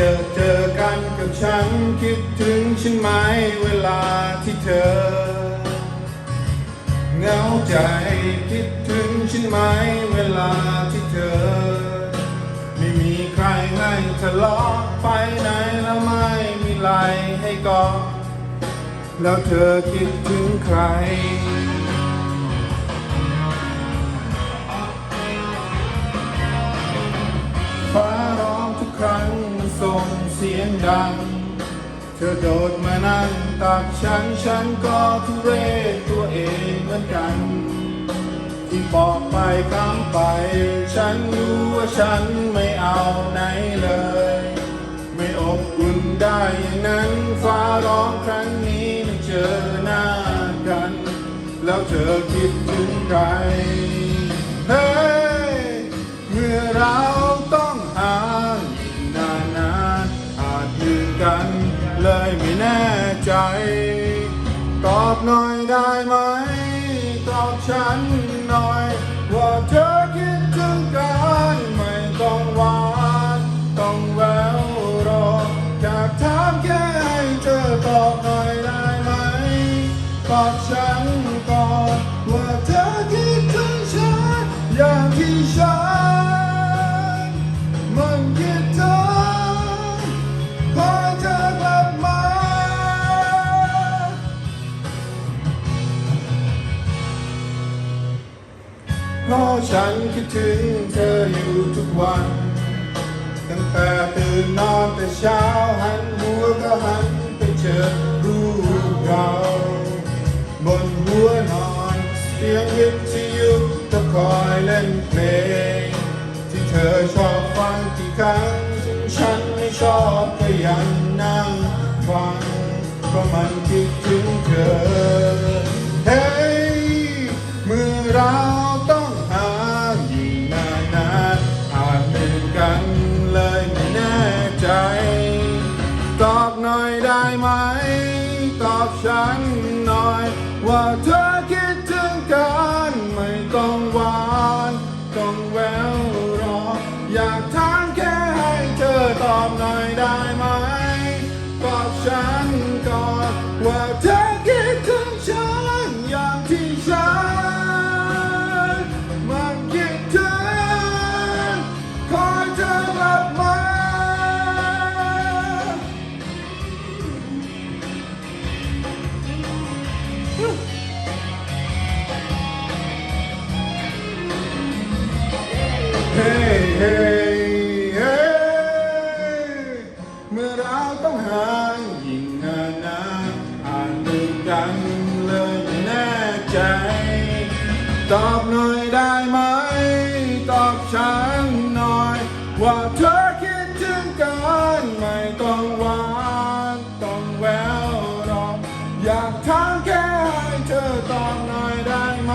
เจอเจอกันกับฉันคิดถึงฉันไหมเวลาที่เธอเหงาใจคิดถึงฉันไหมเวลาที่เธอ ไม่มีใครให้ทะเลาะไปไหนแล้วไม่มีไหลให้กอดแล้วเธอคิดถึงใคร เสียงดัง เธอโดดมานั่งตักฉันฉันก็ทุเรศตัวเองเหมือนกัน ที่บอกไปคำไป ฉันรู้ว่าฉันไม่เอาไหนเลย ไม่อบอุ่นได้อย่างนั้นฟ้าร้องครั้งนี้มันเจอหน้ากัน แล้วเธอคิดถึงใคร เฮ้ยเมื่อเรา ฉันหน่อย ว่าเธอคิดถึงกันไม่ต้องหวานต้องแววรออยากถามแค่ให้เธอตอบหน่อยได้ไหมตอบฉัน นคิดถึงเธออยู่ทุกวัน ตั้งแต่ตื่นนอนแต่เช้าหันหัวก็หันไปเจอรูปเราบนหัวนอนเสียงวิทยุก็คอยเล่นเพลง ที่เธอชอบฟังกี่ครั้งถึงฉันไม่ชอบก็ยังนั่งฟังเพราะมันคิด เธอคิดถึงกันไม่ต้องหวานต้องแววรอ อยากถามแค่ให้เธอตอบหน่อยได้ ตอบหน่อยได้ไหม ตอบฉันหน่อย ว่าเธอคิดถึงกันไม่ต้องหวานต้องแววหรอกอยากถามแค่ให้เธอตอบหน่อยได้ไหม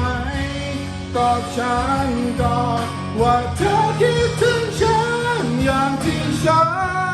ตอบฉันก่อนว่าเธอคิดถึงฉันอย่างที่ฉัน